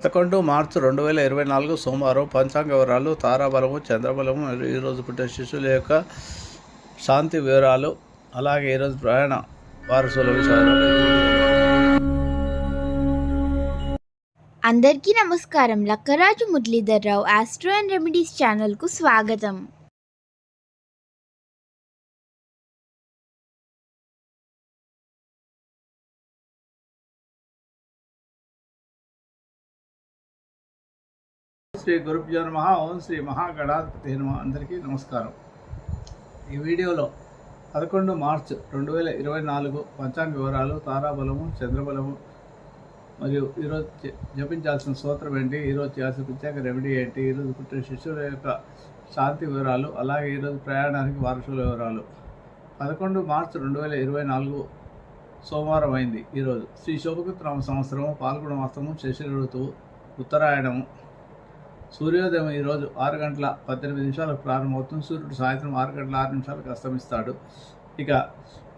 పదకొండు మార్చి రెండు వేల ఇరవై నాలుగు సోమవారం పంచాంగ వివరాలు తారాబలము చంద్రబలము మరియు ఈరోజు పుట్టిన శిశువుల యొక్క శాంతి వివరాలు అలాగే ఈరోజు ప్రయాణ వారసుల విషయాలు. అందరికీ నమస్కారం. Lakkaraju Muralidhar Rao astro and remedies ఛానల్కు స్వాగతం. శ్రీ గురుభ్యో నమ. ఓం శ్రీ మహాగణాధిపతి నమ. అందరికీ నమస్కారం. ఈ వీడియోలో పదకొండు మార్చ్ రెండు వేల ఇరవై నాలుగు పంచాంగ వివరాలు తారాబలము చంద్రబలము మరియు ఈరోజు జపించాల్సిన సూత్రం ఏంటి? ఈరోజు చేయాల్సిన ప్రత్యేక రెమెడీ ఏంటి? ఈరోజు పుట్టిన శిష్యుల యొక్క శాంతి వివరాలు అలాగే ఈరోజు ప్రయాణానికి వారసుల వివరాలు. పదకొండు మార్చ్ రెండు వేల ఇరవై నాలుగు సోమవారం అయింది ఈరోజు. శ్రీ శోభకృత్రామ సంవత్సరము పాల్గొన మాసము శశి ఋతువు ఉత్తరాయణము. సూర్యోదయం ఈరోజు ఆరు గంటల పద్దెనిమిది నిమిషాలకు ప్రారంభమవుతుంది. సూర్యుడు సాయంత్రం ఆరు గంటల ఆరు నిమిషాలకు అస్తమిస్తాడు. ఇక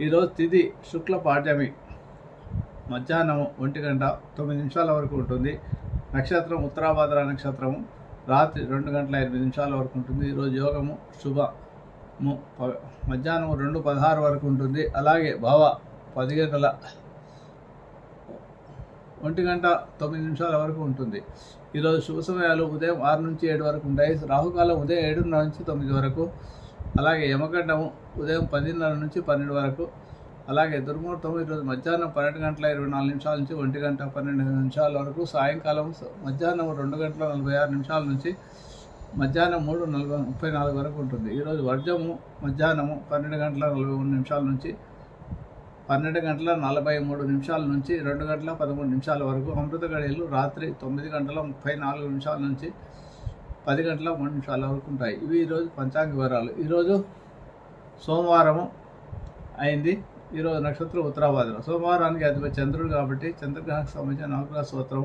ఈరోజు తిథి శుక్ల పాఠ్యమి మధ్యాహ్నం ఒంటి గంట తొమ్మిది నిమిషాల వరకు ఉంటుంది. నక్షత్రం ఉత్తరాభాద్ర నక్షత్రము. రాత్రి రెండు గంటల ఎనిమిది నిమిషాల వరకు ఉంటుంది. ఈరోజు యోగము శుభము ప- మధ్యాహ్నం రెండు పదహారు వరకు ఉంటుంది. అలాగే భావ పది గంటల ఒంటి గంట తొమ్మిది నిమిషాల వరకు ఉంటుంది. ఈరోజు శుభ సమయాలు. ఉదయం ఆరు నుంచి ఏడు వరకు ఉంటాయి. రాహుకాలం ఉదయం ఏడున్నర నుంచి తొమ్మిది వరకు. అలాగే యమగండము ఉదయం పదిన్నర నుంచి పన్నెండు వరకు. అలాగే దుర్ముహూర్తం ఈరోజు మధ్యాహ్నం పన్నెండు గంటల ఇరవై నాలుగు నిమిషాల నుంచి ఒంటి గంట పన్నెండు నిమిషాల వరకు. సాయంకాలం మధ్యాహ్నం రెండు గంటల నలభై ఆరు నిమిషాల నుంచి మధ్యాహ్నం మూడు నలభై ముప్పై నాలుగు వరకు ఉంటుంది. ఈరోజు వర్జము మధ్యాహ్నము పన్నెండు గంటల నలభై మూడు నిమిషాల నుంచి పన్నెండు గంటల నలభై మూడు నిమిషాల నుంచి రెండు గంటల పదమూడు నిమిషాల వరకు అమృత గడియలు రాత్రి తొమ్మిది గంటల ముప్పై నాలుగు నిమిషాల నుంచి పది గంటల మూడు నిమిషాల వరకు ఉంటాయి. ఇవి ఈరోజు పంచాంగ వివరాలు. ఈరోజు సోమవారము అయింది. ఈరోజు నక్షత్రం ఉత్తరాభాద్ర సోమవారానికి అధిపతి చంద్రుడు కాబట్టి చంద్రగ్రహకు సంబంధించిన నవగ్రహ స్తోత్రం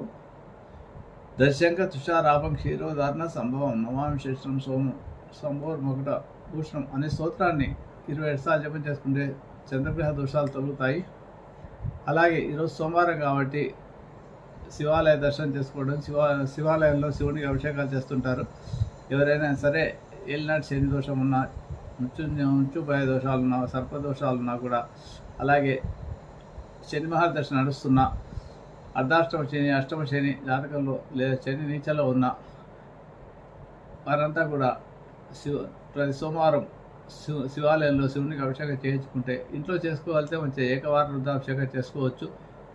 దర్శంక తుషారాపం క్షీరోధారణ సంభవం నమామి శేషం సోము సంభోర్ మొగట భూషణం అనే స్తోత్రాన్ని ఇరవై ఏడు సార్లు జపం చేసుకుంటే చంద్రగ్రహ దోషాలు తొలుగుతాయి. అలాగే ఈరోజు సోమవారం కాబట్టి శివాలయ దర్శనం చేసుకోవడం శివ శివాలయంలో శివునికి అభిషేకాలు చేస్తుంటారు. ఎవరైనా సరే ఏలినాటి శని దోషం ఉన్నా ఉంచు మృత్యుభయ దోషాలు ఉన్నా సర్పదోషాలు ఉన్నా కూడా అలాగే శని దర్శనం నడుస్తున్నా అర్ధాష్టమ శని అష్టమ శని జాతకంలో లేదా శని నీచలో ఉన్న వారంతా కూడా శివ ప్రతి సోమవారం శివాలయంలో శివునికి అభిషేకం చేయించుకుంటే ఇంట్లో చేసుకోగలితే మంచి ఏకవార రుద్రాభిషేకం చేసుకోవచ్చు.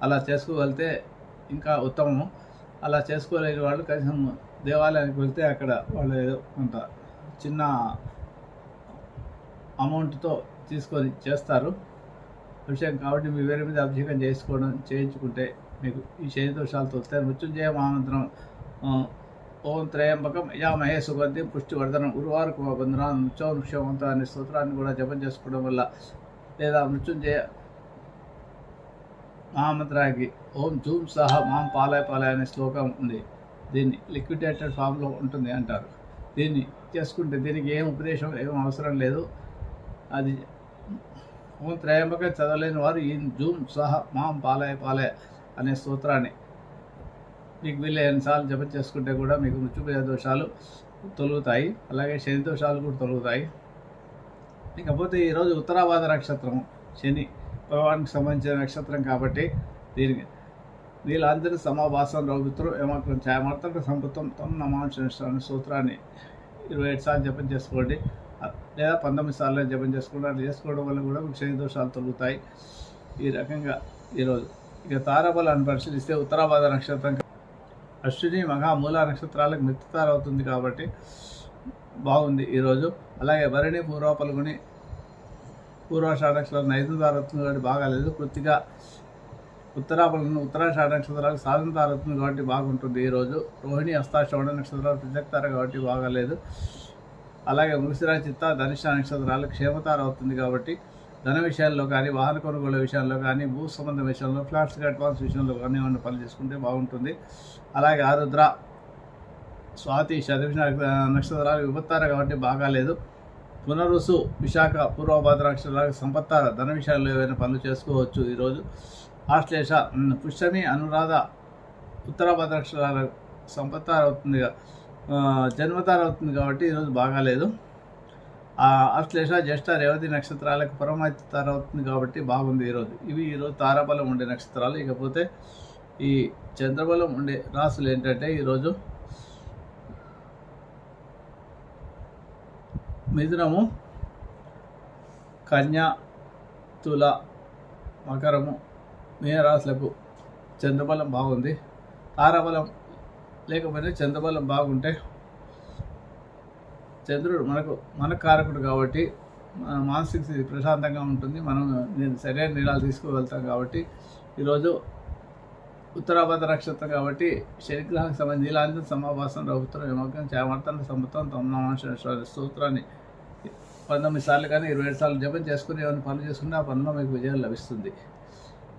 అలా చేసుకోగలితే ఇంకా ఉత్తమం అలా చేసుకోలేని వాళ్ళు కనీసం దేవాలయానికి వెళ్తే అక్కడ వాళ్ళు ఏదో కొంత చిన్న అమౌంట్తో తీసుకొని చేస్తారు. అభిషేకం కాబట్టి మీ వేరే మీద అభిషేకం చేసుకోవడం చేయించుకుంటే మీకు ఈ శని దోషాలు వస్తాయి మృత్యుంజయ మహామంత్రం ఓం త్రయంబకం యజామహే సుగంధి పుష్టివర్ధనం. గురువారకు బంధన నృత్యం నృత్యవంతం అనే స్తోత్రాన్ని కూడా జపం చేసుకోవడం వల్ల లేదా మృత్యుంజయ మహామంత్రానికి ఓం జూమ్ సహా మాం పాలయ పాలయ అనే శ్లోకం ఉంది. దీన్ని లిక్విడేటెడ్ ఫామ్లో ఉంటుంది అంటారు. దీన్ని చేసుకుంటే దీనికి ఏం ఉపదేశం ఏం అవసరం లేదు. అది ఓం త్రయంబకం చదవలేని వారు ఈ జూమ్ సహా మాం పాలయ పాలయ అనే స్తోత్రాన్ని మీకు వీళ్ళే సార్లు జపం చేసుకుంటే కూడా మీకు మృత్యుభయ దోషాలు తొలుగుతాయి. అలాగే శని దోషాలు కూడా తొలుగుతాయి. ఇకపోతే ఈరోజు ఉత్తరాభాద నక్షత్రం శని భగవానికి సంబంధించిన నక్షత్రం కాబట్టి దీనికి వీళ్ళందరూ సమాభాసం రౌద్రం ఏమాత్రం ఛాయమార్తక సంపుతం తమ నమాంశ సూత్రాన్ని ఇరవై ఏడు సార్లు జపం చేసుకోండి. లేదా పంతొమ్మిది సార్లు జపం చేసుకోండి అట్లా చేసుకోవడం వల్ల కూడా మీకు శని దోషాలు తొలుగుతాయి. ఈ రకంగా ఈరోజు ఇక తారాబలాన్ని పరిశీలిస్తే ఉత్తరాభాద నక్షత్రం అశ్విని మహా మూల నక్షత్రాలకు మిత్రతారవుతుంది కాబట్టి బాగుంది ఈరోజు అలాగే భరణి పూర్వ పలుగుని పూర్వాషాఢ నక్షత్రాలు కాబట్టి బాగాలేదు కృతిగా ఉత్తరాపలను ఉత్తరాషాఢ నక్షత్రాలకు సాధన తారవుతుంది కాబట్టి బాగుంటుంది ఈరోజు రోహిణి అస్తాశ్రవణ నక్షత్రాలు ప్రజక్తారు కాబట్టి బాగాలేదు అలాగే మృగశిరా చిత్త ధనిష్ట నక్షత్రాలు క్షేమతారవుతుంది కాబట్టి ధన విషయాల్లో కానీ వాహన కొనుగోలు విషయాల్లో కానీ భూ సంబంధ విషయంలో ఫ్లాట్స్ అడ్వాన్స్ విషయంలో కానీ ఏమైనా పనులు చేసుకుంటే బాగుంటుంది. అలాగే ఆరుద్ర స్వాతి శతభిష నక్షత్రాలు విపత్తార కాబట్టి బాగాలేదు. పునరుసు విశాఖ పూర్వభద్ర నక్షత్రాలకు సంపత్తార. ధన విషయాల్లో ఏవైనా పనులు చేసుకోవచ్చు ఈరోజు. ఆశ్లేష పుష్యమి అనురాధ ఉత్తరాభద్ర నక్షత్రాలకు సంపత్తార అవుతుంది జన్మతార అవుతుంది కాబట్టి ఈరోజు బాగాలేదు. అశ్లేష జ్యేష్ఠ రేవతి నక్షత్రాలకు పరమాతి తార అవుతుంది కాబట్టి బాగుంది ఈరోజు ఇవి ఈరోజు తారాబలం ఉండే నక్షత్రాలు. ఇకపోతే ఈ చంద్రబలం ఉండే రాసులు ఏంటంటే ఈరోజు మిథునము కన్య తుల మకరము మీనరాశులకు చంద్రబలం బాగుంది. తారాబలం లేకపోతే చంద్రబలం బాగుంటే చంద్రుడు మనకు మన కారకుడు కాబట్టి మన మానసిక స్థితి ప్రశాంతంగా ఉంటుంది. మనం నేను సరైన నీళ్ళు తీసుకువెళ్తాం కాబట్టి ఈరోజు ఉత్తరాభద్ర నక్షత్రం కాబట్టి శనిగ్రహానికి సంబంధించి నీలాంజన సమాభాసం రఘుత్రం యమకం చేమర్తన సముత్రం తొమ్మిది సూత్రాన్ని పంతొమ్మిది సార్లు కానీ ఇరవై ఏడు సార్లు జపం చేసుకుని ఏమైనా పనులు చేసుకుంటే ఆ పనిలో మీకు విజయం లభిస్తుంది.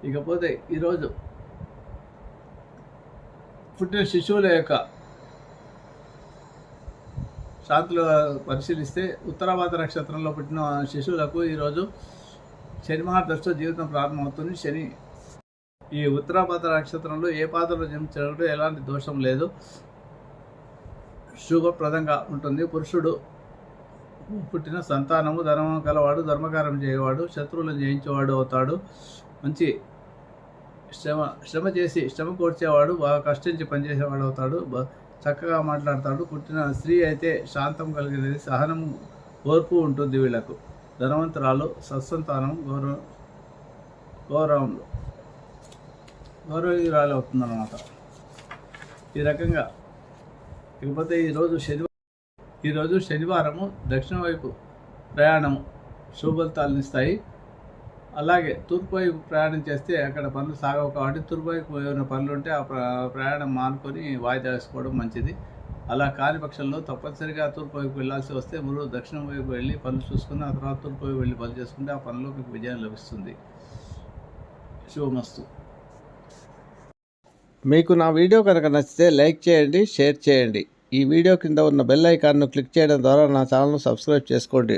ఇకపోతే ఈరోజు పుట్టిన శిశువుల యొక్క శాంతులు పరిశీలిస్తే ఉత్తరాభాద నక్షత్రంలో పుట్టిన శిశువులకు ఈరోజు శని మహాదశలో జీవితం ప్రారంభమవుతుంది. శని ఈ ఉత్తరాభాద నక్షత్రంలో ఏ పాత్రలో జన్మించడంలో ఎలాంటి దోషం లేదు. శుభప్రదంగా ఉంటుంది. పురుషుడు పుట్టిన సంతానము ధర్మం కలవాడు ధర్మకారం చేయవాడు శత్రువులను జయించేవాడు అవుతాడు. మంచి శ్రమ శ్రమ చేసి శ్రమ కోర్చేవాడు బాగా కష్టించి పనిచేసేవాడు అవుతాడు. చక్కగా మాట్లాడతాడు. పుట్టిన స్త్రీ అయితే శాంతం కలిగినది సహనం ఓర్పు ఉంటుంది వీళ్ళకు ధనవంతురాలు సత్సంతానం గౌరవ గౌరవంలో గౌరవీయురాలు అవుతుందన్నమాట. ఈ రకంగా ఇకపోతే ఈరోజు శనివారం ఈరోజు శనివారము దక్షిణ వైపు ప్రయాణం శుభఫలితాలను అలాగే తూర్పు వైపు ప్రయాణం చేస్తే అక్కడ పనులు సాగవు కాబట్టి తూర్పు వైపు ఏమైనా పనులు ఉంటే ఆ ప్రయాణం మానుకొని వాయిదా వేసుకోవడం మంచిది. అలా కాని పక్షంలో తప్పనిసరిగా తూర్పు వైపు వెళ్ళాల్సి వస్తే మీరు దక్షిణం వైపు వెళ్ళి పనులు చూసుకుని ఆ తర్వాత తూర్పు వైపు వెళ్ళి పనులు చేసుకుంటే ఆ పనిలో మీకు విజయం లభిస్తుంది. శుభమస్తు. మీకు నా వీడియో కనుక నచ్చితే లైక్ చేయండి షేర్ చేయండి. ఈ వీడియో కింద ఉన్న బెల్ ఐకాన్ను క్లిక్ చేయడం ద్వారా నా ఛానల్ను సబ్స్క్రైబ్ చేసుకోండి.